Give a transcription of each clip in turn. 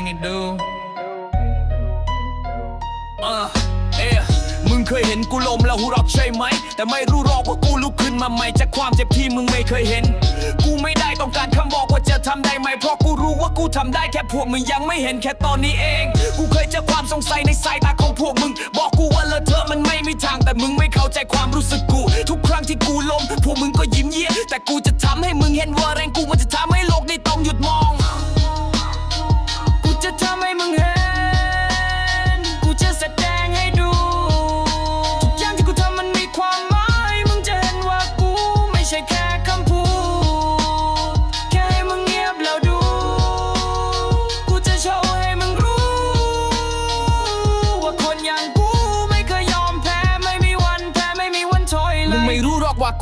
งให้ดูอะเอ๊ะมึงเคยเห็นกูล้มแล้วหูรอกใช่ไหม แต่ไม่รู้หรอกว่ากูลุกขึ้นมาใหม่จากความเจ็บที่มึงไม่เคยเห็น กูไม่ได้ต้องการคำบอกว่าจะทำได้ไหม เพราะกูรู้ว่ากูทำได้แค่พวกมึงยังไม่เห็นแค่ตอนนี้เอง กูเคยเจอความสงสัยในสายตาของพวกมึง บอกกูว่าเลอะเทอะมันไม่มีทาง แต่มึงไม่เข้าใจความรู้สึกกู ทุกครั้งที่กูล้มพวกมึงก็ยิ้มเยี่ยแต่กูจะทำให้มึงเห็นว่าแรงกูมันจะทำให้โลกนี้ต้องหยุดมอง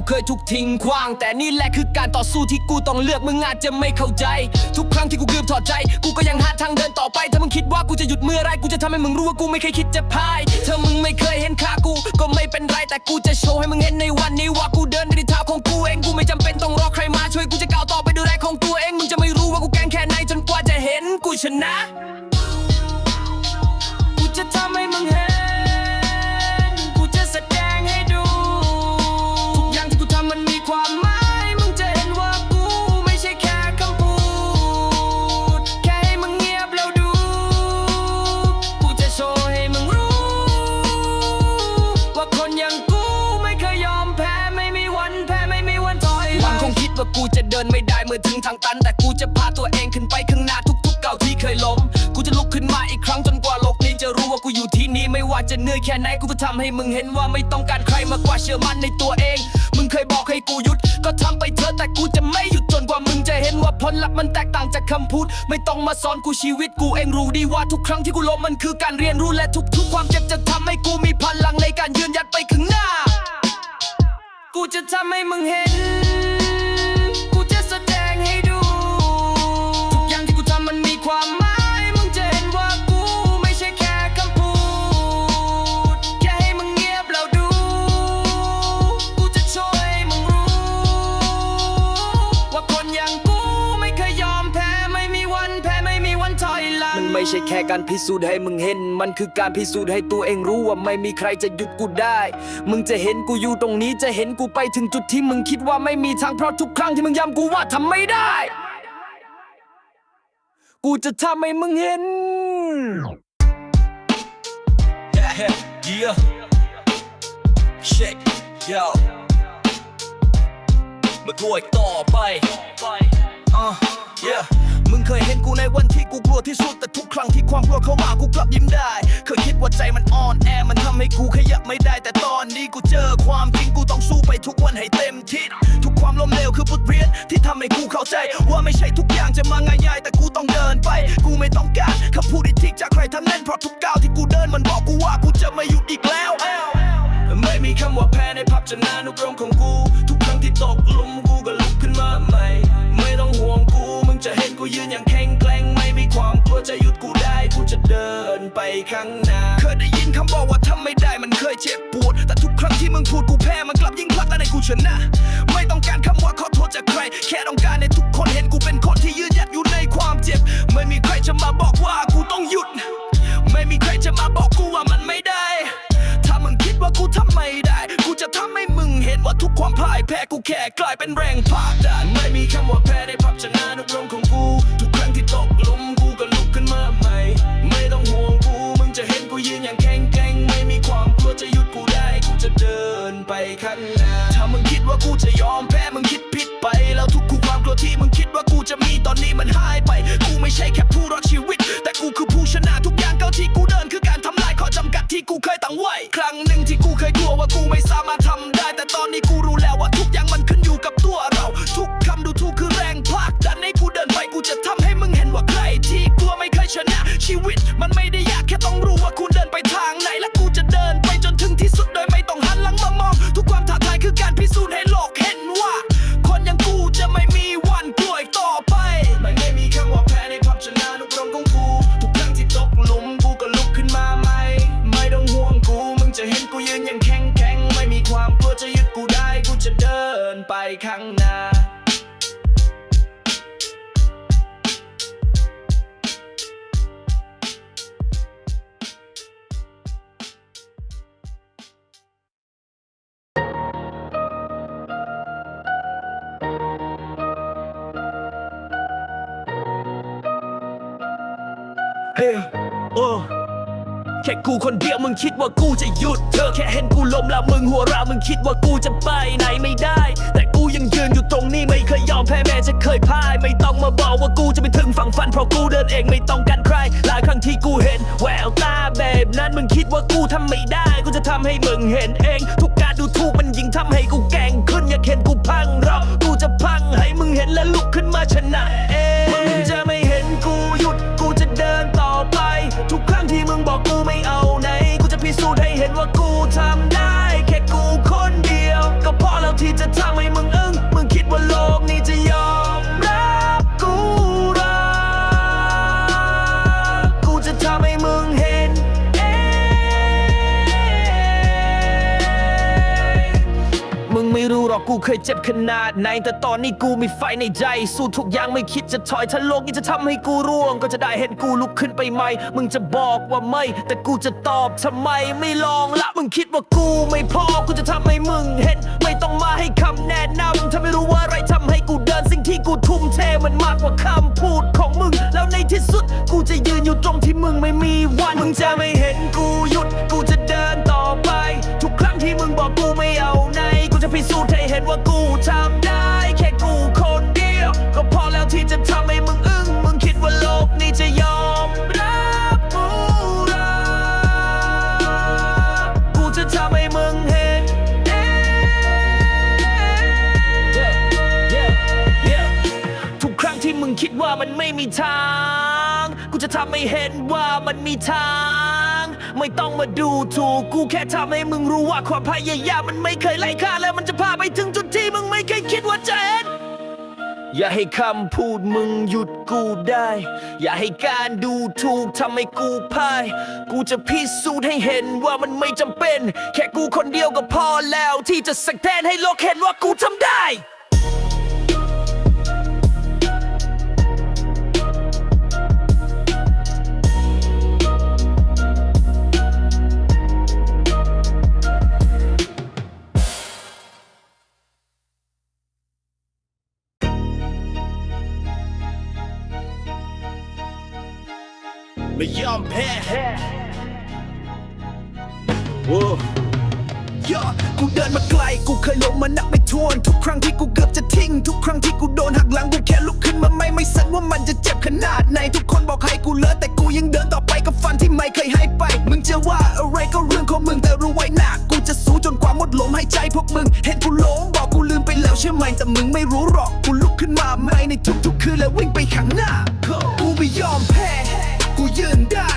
กูเคยถูกทิ้งขว้าง แต่นี่แหละคือการต่อสู้ที่กูต้องเลือกมึงอาจจะไม่เข้าใจ ทุกครั้งที่กูเกือบถอดใจ กูก็ยังหาทางเดินต่อไป ถ้ามึงคิดว่ากูจะหยุดเมื่อไรกูจะทำให้มึงรู้ว่ากูไม่เคยคิดจะพ่ายถ้ามึงไม่เคยเห็นค่ากู ก็ไม่เป็นไรแต่กูจะโชว์ให้มึงเห็นในวันนี้ว่ากูเดินด้วยเท้าของกูเองกูไม่จำเป็นต้องรอใครมาช่วยกูจะก้าวต่อไปด้วยแรของตัวเองมึงจะไม่รู้ว่ากูแกงแค่ไหนจนกว่าจะเห็นกูชนะ ดินไม่ได้เมื่อถึงทางตัน แต่กูจะพาตัวเองขึ้นไปข้างหน้าทุกๆก้าที่เคยล้ม กูจะลุกขึ้นมาอีกครั้งจนกว่าโลกนี้จะรู้ว่ากูอยู่ที่นี่ไม่ว่าจะเหนื่อยแค่ไหนกูจะทำให้มึงเห็นว่าไม่ต้องการใครมากกว่าเชื่อมั่นในตัวเอง มึงเคยบอกให้กูหยุด ก็ทำไปเถอะแต่กูจะไม่หยุดจนกว่ามึงจะเห็นว่าผลลัพธ์มันแตกต่างจากคำพูด ไม่ต้องมาสอนกูชีวิตกูเองรู้ดีว่าทุกครั้งที่กูล้มมันคือการเรียนรู้และทุก ๆ ความเจ็บจะทำให้กูมีพลังในการยืนหยัดไปข้างหน้า กูจะทำให้มึงเห็น การพิสูจน์ให้มึงเห็น มันคือการพิสูจน์ให้ตัวเองรู้ว่าไม่มีใครจะหยุดกูได้ มึงจะเห็นกูอยู่ตรงนี้จะเห็นกูไปถึงจุดที่มึงคิดว่าไม่มีทางเพราะทุกครั้งที่มึงย้ำกูว่าทำไม่ได้ กูจะทำให้มึงเห็น Yeah, yeah. Shake, yo. มาตัวอีกต่อไป uh, yeah. มึงเคยเห็นกูในวันที่กูกลัวที่สุด แต่ทุกครั้งที่ความกลัวเข้ามากูกลับยิ้มได้ เคยคิดว่าใจมันอ่อนแอ มันทำให้กูขยับไม่ได้ แต่ตอนนี้กูเจอความจริงกูต้องสู้ไปทุกวันให้เต็มที่ทุกความล้มเหลวคือบทเรียนที่ทำให้กูเข้าใจ ว่าไม่ใช่ทุกอย่างจะมาง่ายๆแต่กูต้องเดินไป กูไม่ต้องการคำพูดที่ทิกจากใครทั้งนั้นเพราะทุกก้าวที่กูเดินมันบอกกูว่ากูจะไม่หยุดอีกแล้วไม่มีคำว่าแพ้ในพับชนะนุกรมของกู ข้างหน้าเคยได้ยินคำบอกว่าทำไม่ได้มันเคยเจ็บปวด แต่ทุกครั้งที่มึงพูดกูแพ้มันกลับยิ่งพลักและในกูชนะ ไม่ต้องการคำว่าขอโทษจากใคร แค่ต้องการให้ทุกคนเห็นกูเป็นคนที่ยืนหยัดอยู่ในความเจ็บ ไม่มีใครจะมาบอกว่ากูต้องหยุด ไม่มีใครจะมาบอกกูว่ามันไม่ได้ ถ้ามึงคิดว่ากูทำไม่ได้ กูจะทำให้มึงเห็นว่าทุกความพ่ายแพ้กูแค่กลายเป็นแรงผลักดันไม่มีคำว่าแพ้ในพับชนะ ข้างหน้าถ้ามึงคิดว่ากูจะยอมแพ้มึงคิดผิดไป แล้วทุกคู่ความกลัวที่มึงคิดว่ากูจะมีตอนนี้มันหายไป กูไม่ใช่แค่ผู้รอดชีวิต แต่กูคือผู้ชนะทุกอย่างก้าวที่กูเดินคือการทำลายข้อจำกัดที่กูเคยตั้งไว้ ครั้งหนึ่งที่กูเคยกลัวว่ากูไม่สามารถทำได้ แต่ตอนนี้กูรู้แล้วว่าทุกอย่างมันขึ้นอยู่กับตัวเรา ทุกคำดูถูกคือแรงผลักดันให้กูเดินไปกูจะทำให้มึงเห็นว่าใครที่กลัวไม่เคยชนะชีวิต ค่กูคนเดียวมึงคิดว่ากูจะหยุดเธอแค่เห็นกูล้มแล้วมึงหัวเราะมึงคิดว่ากูจะไปไหนไม่ได้ แต่กูยังยืนอยู่ตรงนี้ไม่เคยยอมแพ้แม้จะเคยพ่ายไม่ต้องมาบอกว่ากูจะไปถึงฝั่งฝันเพราะกูเดินเองไม่ต้องการใครหลายครั้งที่กูเห็นแววตาแบบนั้นมึงคิดว่ากูทำไม่ได้กูจะทำให้มึงเห็นเอง ทุกการดูถูกมันยิ่งทำให้กูแก่งขึ้นอยากเห็นกูพังเรากูจะพังให้มึงเห็นและลุกขึ้นมาชนะเอง ทุกครั้งที่มึงบอกกูไม่เอาไหน กูจะพิสูจน์ให้เห็นว่ากูทำได้ แค่กูคนเดียว ก็พอแล้วที่จะทำ กูเคยเจ็บขนาดไหน แต่ตอนนี้กูมีไฟในใจ สู้ทุกอย่างไม่คิดจะถอยถ้าโลกนี้จะทำให้กูร่วง ก็จะได้เห็นกูลุกขึ้นไปใหม่ มึงจะบอกว่าไม่ แต่กูจะตอบทำไมไม่ลองละมึงคิดว่ากูไม่พอกูจะทำให้มึงเห็น ไม่ต้องมาให้คำแนะนำถ้าไม่รู้ว่าอะไรทำให้กูเดินสิ่งที่กูทุ่มเทมันมากกว่าคำพูดของมึง แล้วในที่สุดกูจะยืนอยู่ตรงที่มึงไม่มีวันมึงจะไม่เห็นกูหยุ จะพิสูจน์ให้เห็นว่ากูทำได้ แค่กูคนเดียว ก็พอแล้วที่จะทำให้มึงอึ้งมึงคิดว่าโลกนี้จะยอมรับกูหรอกูจะทำให้มึงเห็นเองทุกครั้งที่มึงคิดว่ามันไม่มีทาง กูจะทำให้เห็นว่ามันมีทาง ไม่ต้องมาดูถูกกูแค่ทำให้มึงรู้ว่าความพยายามมันไม่เคยไร้ค่าแล้วมันจะพาไปถึงจุดที่มึงไม่เคยคิดว่าจะเห็นอย่าให้คำพูดมึงหยุดกูได้ อย่าให้การดูถูกทำให้กูพ่าย กูจะพิสูจน์ให้เห็นว่ามันไม่จำเป็น แค่กูคนเดียวก็พอแล้วที่จะสักแทนให้โลกเห็นว่ากูทำได้ ไม่ยอมแพ้โอ้ยอกูเดินมาไกล กูเคยล้มมานับไม่ถ้วน ทุกครั้งที่กูเกือบจะทิ้ง ทุกครั้งที่กูโดนหักหลัง กูแค่ลุกขึ้นมาไม่ไม่สันว่ามันจะเจ็บขนาดไหน ทุกคนบอกให้กูเลิกแต่กูยังเดินต่อไปกับฟันที่ไม่เคยให้ไป มึงจะว่าอะไรก็เรื่องของมึงแต่รู้ไว้หนักกูจะสู้จนกว่าหมดลมหายใจพวกมึง เห็นกูล้มบอกกูลืมไปแล้วใช่ไหมแต่มึงไม่รู้หรอก กูลุกขึ้นมาใหม่ในทุกๆคืนแล้ววิ่งไปข้างหน้า กูไม่ยอมแพ้ กูยืนได้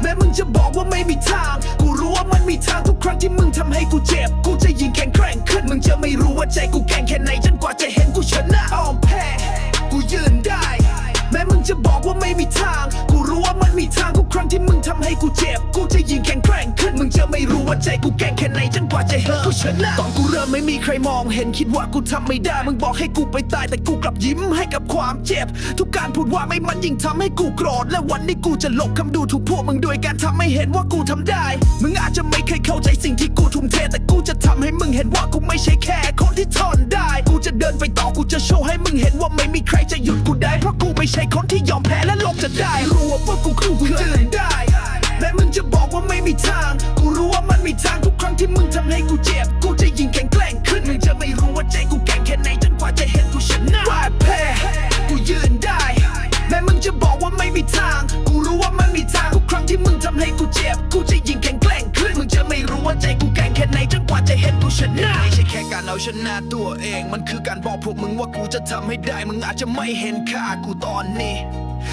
แม้มึงจะบอกว่าไม่มีทาง กูรู้ว่ามันมีทางทุกครั้งที่มึงทำให้กูเจ็บ กูจะยิงแข็งแกร่งขึ้น มึงจะไม่รู้ว่าใจกูแข็งแค่ไหนจนกว่าจะเห็นกูชนะอ้อมแพ้ กูยืนได้ แม้มึงจะบอกว่าไม่มีทาง กูรู้ว่ามันมีทางทุกครั้งที่มึงทำให้กูเจ็บ กูจะยิ่งแข็งแกร่งขึ้น มึงจะไม่รู้ว่าใจกูแข็งแค่ไหนจนกว่าจะเห็นกูชนะตอนกูเริ่มไม่มีใครมองเห็นคิดว่ากูทำไม่ได้ มึงบอกให้กูไปตายแต่กูกลับยิ้มให้กับความเจ็บ ทุกการพูดว่าไม่มันยิ่งทำให้กูโกรธ และวันนี้กูจะลบคำดูถูกพวกมึงด้วยการทำให้เห็นว่ากูทำได้ มึงอาจจะไม่เคยเข้าใจสิ่งที่กูทุ่มเทแต่กูจะทำให้มึงเห็นว่ากูไม่ใช่แค่คนที่ทนได้ กูจะเดินไปต่อกูจะโชว์ให้มึงเห็นว่าไม่มีใครจะหยุดกูได้เพราะกูไม่ใช่คนที่ยอมแพ้และลงจะได้ รู้ว่าพวกกูคือกูยืนได้ แม้มึงจะบอกว่าไม่มีทาง กูรู้ว่ามันมีทางทุกครั้งที่มึงทำให้กูเจ็บ กูจะยิ่งแข็งแกร่งขึ้น มึงจะไม่รู้ว่าใจกูแข็งแค่ไหนจนกว่าจะเห็นกูชนะว่าแพ้กูยืนได้ แม้มึงจะบอกว่าไม่มีทาง กูรู้ว่ามันมีทางทุกครั้งที่มึงทำให้กูเจ็บ กูจะยิ่งแข็งแกร่งขึ้น มึงจะไม่รู้ว่าใจกูแข็งแค่ไหนจนกว่าจะเห็นกูชนะ การเอาชนะตัวเอง มันคือการบอกพวกมึงว่ากูจะทำให้ได้ มึงอาจจะไม่เห็นค่ากูตอนนี้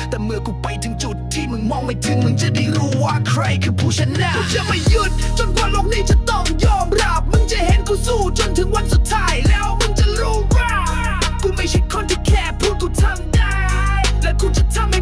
แต่เมื่อกูไปถึงจุดที่มึงมองไม่ถึง มึงจะได้รู้ว่าใครคือผู้ชนะกูจะไม่หยุด จนกว่าโลกนี้จะต้องยอมรับ มึงจะเห็นกูสู้จนถึงวันสุดท้ายแล้วมึงจะรู้ว่า กูไม่ใช่คนที่แค่พูดกูทำได้ และกูจะทำให้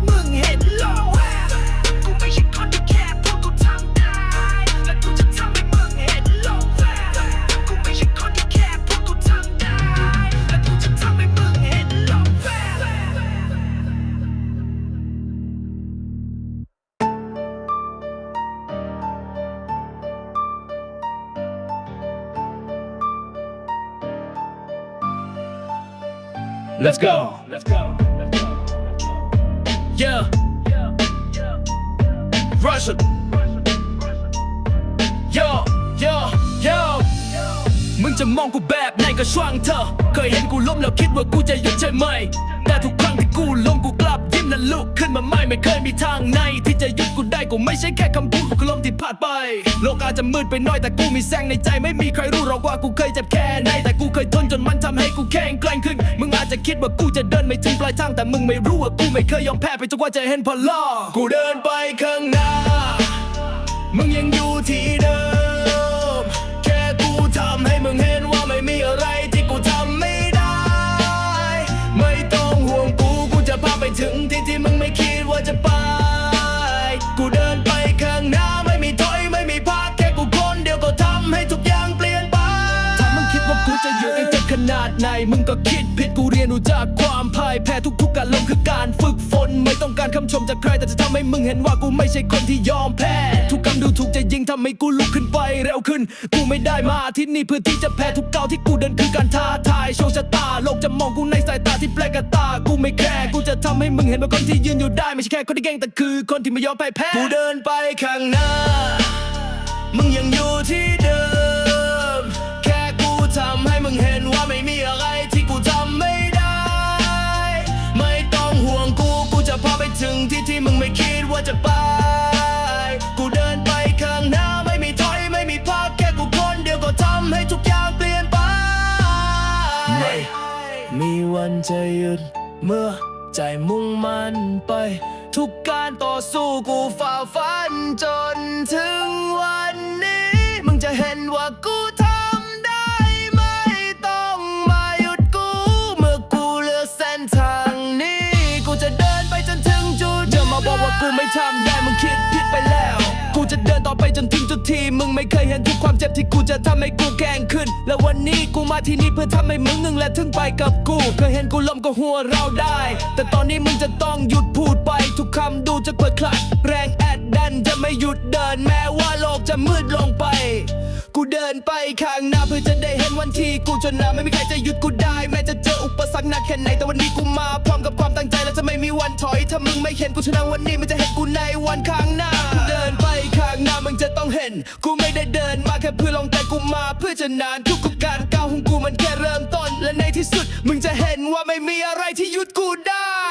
Let's go. Let's go. Yeah. Russian Yo Yo Yo มึงจะมองกูแบบไหนก็ช่างเธอ เคยเห็นกูล้มแล้วคิดว่ากูจะหยุดใช่ไหม แต่ทุกครั้งที่กูล้มกูกลับ ยิ้มและลุกขึ้นมาไม่ไม่เคยมีทางไหนที่จะหยุดกูได้กูไม่ใช่แค่คำพูดกูล้มที่ผ่านไป โลกอาจจะมืดไปหน่อยแต่กูมีแสงในใจ ไม่มีใครรู้หรอกว่ากูเคยเจ็บแค่ไหนแต่กูเคยทนจนมันทำให้กูแข็งแกร่งขึ้น มึงอาจจะคิดว่ากูจะเดินไม่ถึงปลายทางแต่มึงไม่รู้ว่ากูไม่เคยยอมแพ้ไปจนกว่าจะเห็นพลังกูเดินไปข้างหน้า มึงยังอยู่ที่เดิม แค่กูทำให้มึงเห็น ว่าจะไป กูเดินไปข้างหน้าไม่มีถอยไม่มีพักแค่กูคนเดียวก็ทำให้ทุกอย่างเปลี่ยนไป ถ้ามึงคิดว่ากูจะอยู่เองจะขนาดไหนมึงก็คิด กูเรียนรู้จากความพ่ายแพ้ทุกๆการลงคือการฝึกฝน ไม่ต้องการคำชมจากใครแต่จะทำให้มึงเห็นว่ากูไม่ใช่คนที่ยอมแพ้ ทุกคำดูถูกจะยิงทำให้กูลุกขึ้นไปเร็วขึ้น กูไม่ได้มาที่นี่เพื่อที่จะแพ้ทุกก้าวที่กูเดินคือการท้าทายโชคชะตาโลกจะมองกูในสายตาที่แปลกกตา กูไม่แคร์กูจะทำให้มึงเห็นว่าคนที่ยืนอยู่ได้ไม่ใช่แค่คนที่เก่งแต่คือคนที่ไม่ยอมแพ้แพ้ กูเดินไปข้างหน้า มึงยังอยู่ที่เดิม มีวันจะหยุดเมื่อใจมุ่งมั่นไป ทุกการต่อสู้กูฝ่าฟันจนถึงวันนี้ มึงจะเห็นว่ากูทำได้ไม่ต้องมาหยุดกู เมื่อกูเลือกเส้นทางนี้ กูจะเดินไปจนถึงจุดจะมาบอกว่ากูไม่ทำ จนถึงจุดที่มึงไม่เคยเห็นทุกความเจ็บที่กูจะทำให้กูแข็งขึ้น และวันนี้กูมาที่นี่เพื่อทำให้มึงนึงและถึงไปกับกูเคยเห็นกูล้มก็หัวเราได้ แต่ตอนนี้มึงจะต้องหยุดพูดไปทุกคำดูจะเกิดคลัดแรงแอ ดดันจะไม่หยุดเดินแม้ว่าโลกจะมืดลงไป กูเดินไปข้างหน้าเพื่อจะได้เห็นวันที่กูจนหนาไม่มีใครจะหยุดกูได้ แม้จะเจออุปสรรคหนักแค่ไหนแต่วันนี้กูมาพร้อมกับความตั้งใจและจะไม่มีวันถอยถ้ามึงไม่เห็นกูชนะวันนี้มันจะเห็นกูในวันข้างหน้ากูเดินไปข้างหน้ามึงจะต้องเห็น กูไม่ได้เดินมาแค่เพื่อลองแต่กูมาเพื่อจะนานทุกการก้าวของกูมันแค่เริ่มต้นและในที่สุด มึงจะเห็นว่าไม่มีอะไรที่หยุดกูได้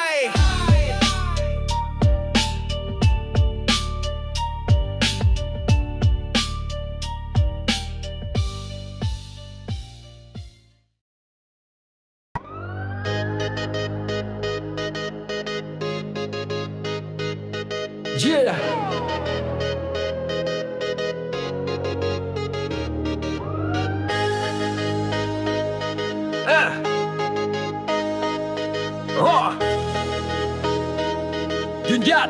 Yeah. Ah. Oh. ยืนยัน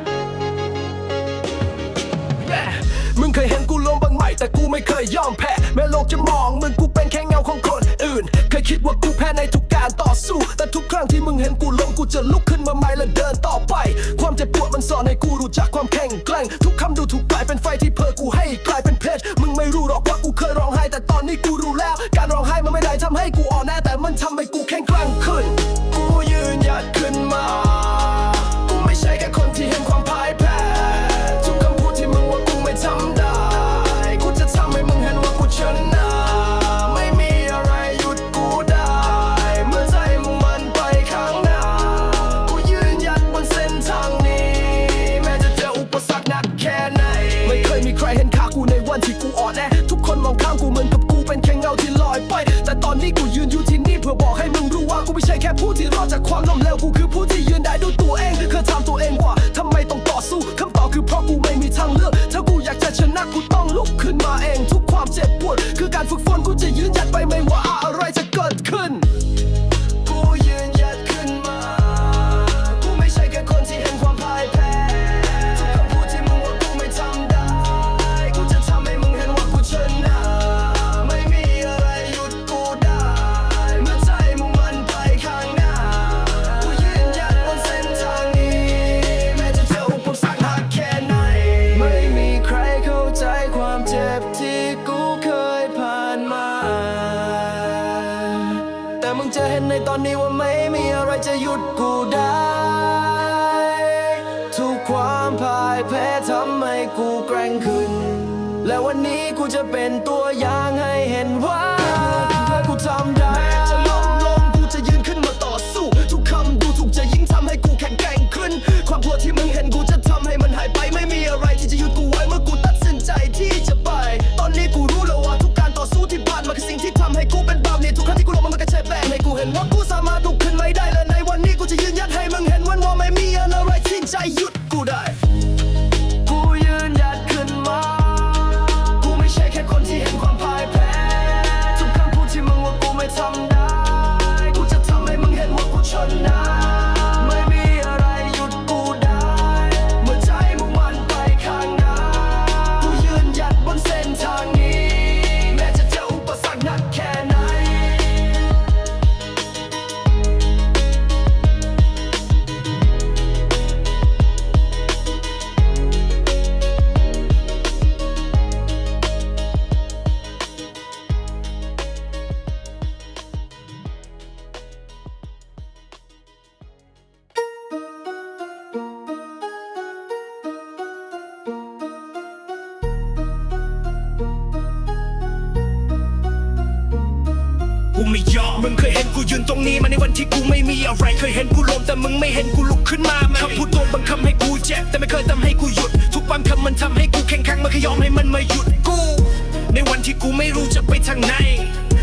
Yeah. มึงเคยเห็นกูล้มบ้างไหมแต่กูไม่เคยยอมแพ้ แม้โลกจะมองมึงกูเป็นแค่เงาของคนอื่น เคยคิดว่ากูแพ้ในทุกการต่อสู้ แต่ทุกครั้งที่มึงเห็นกูล้มกูจะลุกขึ้นมาใหม่และ อนให้กูรู้จักความแข็งแกร่ง ทุกคำดูถูกกลายเป็นไฟที่เพิ่กูให้กลายเป็นเพชรมึงไม่รู้หรอกว่ากูเคยร้องไห้แต่ตอนนี้กูรู้ ที่รอดจากความล้มเหลวกูคือผู้ที่ยืน เป็นตัวอย่างำพูดตัวบังคับให้กูเจ็บแต่ไม่เคยทำให้กูหยุด ทุกความคำมันทำให้กูแข็งแกร่งมันเคยยอมให้มันมาหยุดกู ในวันที่กูไม่รู้จะไปทางไหน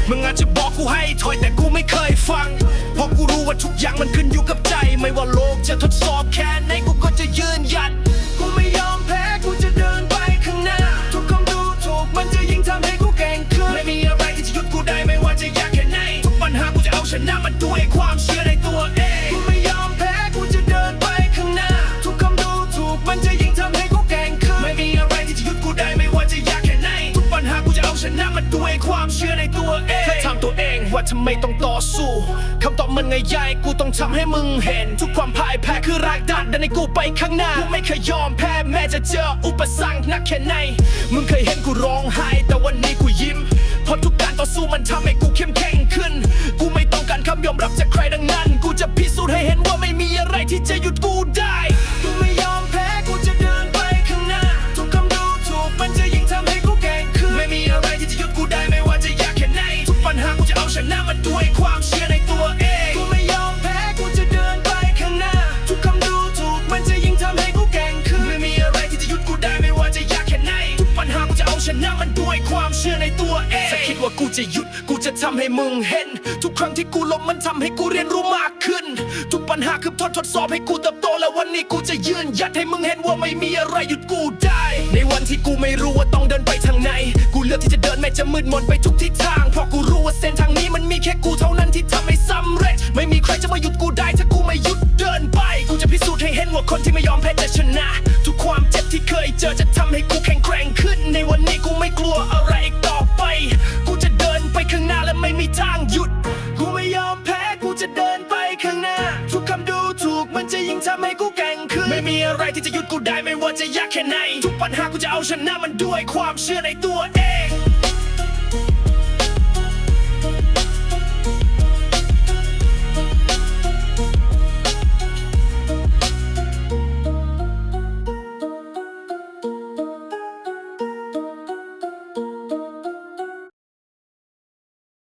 มึงอาจจะบอกกูให้ถอยแต่กูไม่เคยฟัง เพราะกูรู้ว่าทุกอย่างมันขึ้นอยู่กับใจ ไม่ว่าโลกจะทดสอบแค่ไหนกูก็จะยืนหยัด กูไม่ยอมแพ้กูจะเดินไปข้างหน้า ทุกคำดูถูกมันจะยิ่งทำให้กูแกร่งขึ้น ไม่มีอะไรที่จะหยุดกูได้ไม่ว่าจะยากแค่ไหน ทุกปัญหากูจะเอาชนะมันด้วยความเชื่อ ชนะมันด้วยความเชื่อในตัวเองถ้าถามตัวเองว่าทำไมต้องต่อสู้คำตอบมันง่ายๆกูต้องทำให้มึงเห็น ทุกความพ่ายแพ้คือรากดันดันให้กูไปข้างหน้ากูไม่เคยยอมแพ้แม้จะเจออุปสรรคหนักแค่ไหนมึงเคยเห็นกูร้องไห้แต่วันนี้กูยิ้มเพราะทุกการต่อสู้มันทำให้กูเข้มแข็งขึ้น กูไม่ต้องการคำยอมรับจากใครดังนั้น กูจะพิสูจน์ให้เห็นว่าไม่มีอะไรที่จะหยุดกูได้กูไม่ จะหยุด กูจะทำให้มึงเห็น ทุกครั้งที่กูล้มมันทำให้กูเรียนรู้มากขึ้น ทุกปัญหาคือทดทดสอบให้กูเติบโต และวันนี้กูจะยืนยัดให้มึงเห็นว่าไม่มีอะไรหยุดกูได้ ในวันที่กูไม่รู้ว่าต้องเดินไปทางไหน กูเลือกที่จะเดินแม้จะมืดมนไปทุกทิศทาง เพราะกูรู้ว่าเส้นทางนี้มันมีแค่กูเท่านั้นที่ทำให้สำเร็จ ไม่มีใครจะมาหยุดกูได้ถ้ากูไม่หยุดเดินไป กูจะพิสูจน์ให้เห็นว่าคนที่ไม่ยอมแพ้จะชนะ ทุกความเจ็บที่เคยเจอจะทำให้กูแข็งแกร่งขึ้น ในวันนี้กูไม่กลัวอะไรอีกต่อไป กูจะ ไปข้างหน้าและไม่มีทางหยุด กูไม่ยอมแพ้ กูจะเดินไปข้างหน้า ทุกคำดูถูกมันจะยิ่งทำให้กูแก่งขึ้น ไม่มีอะไรที่จะหยุดกูได้ไม่ว่าจะยากแค่ไหน ทุกปัญหากูจะเอาชนะมันด้วยความเชื่อในตัวเอง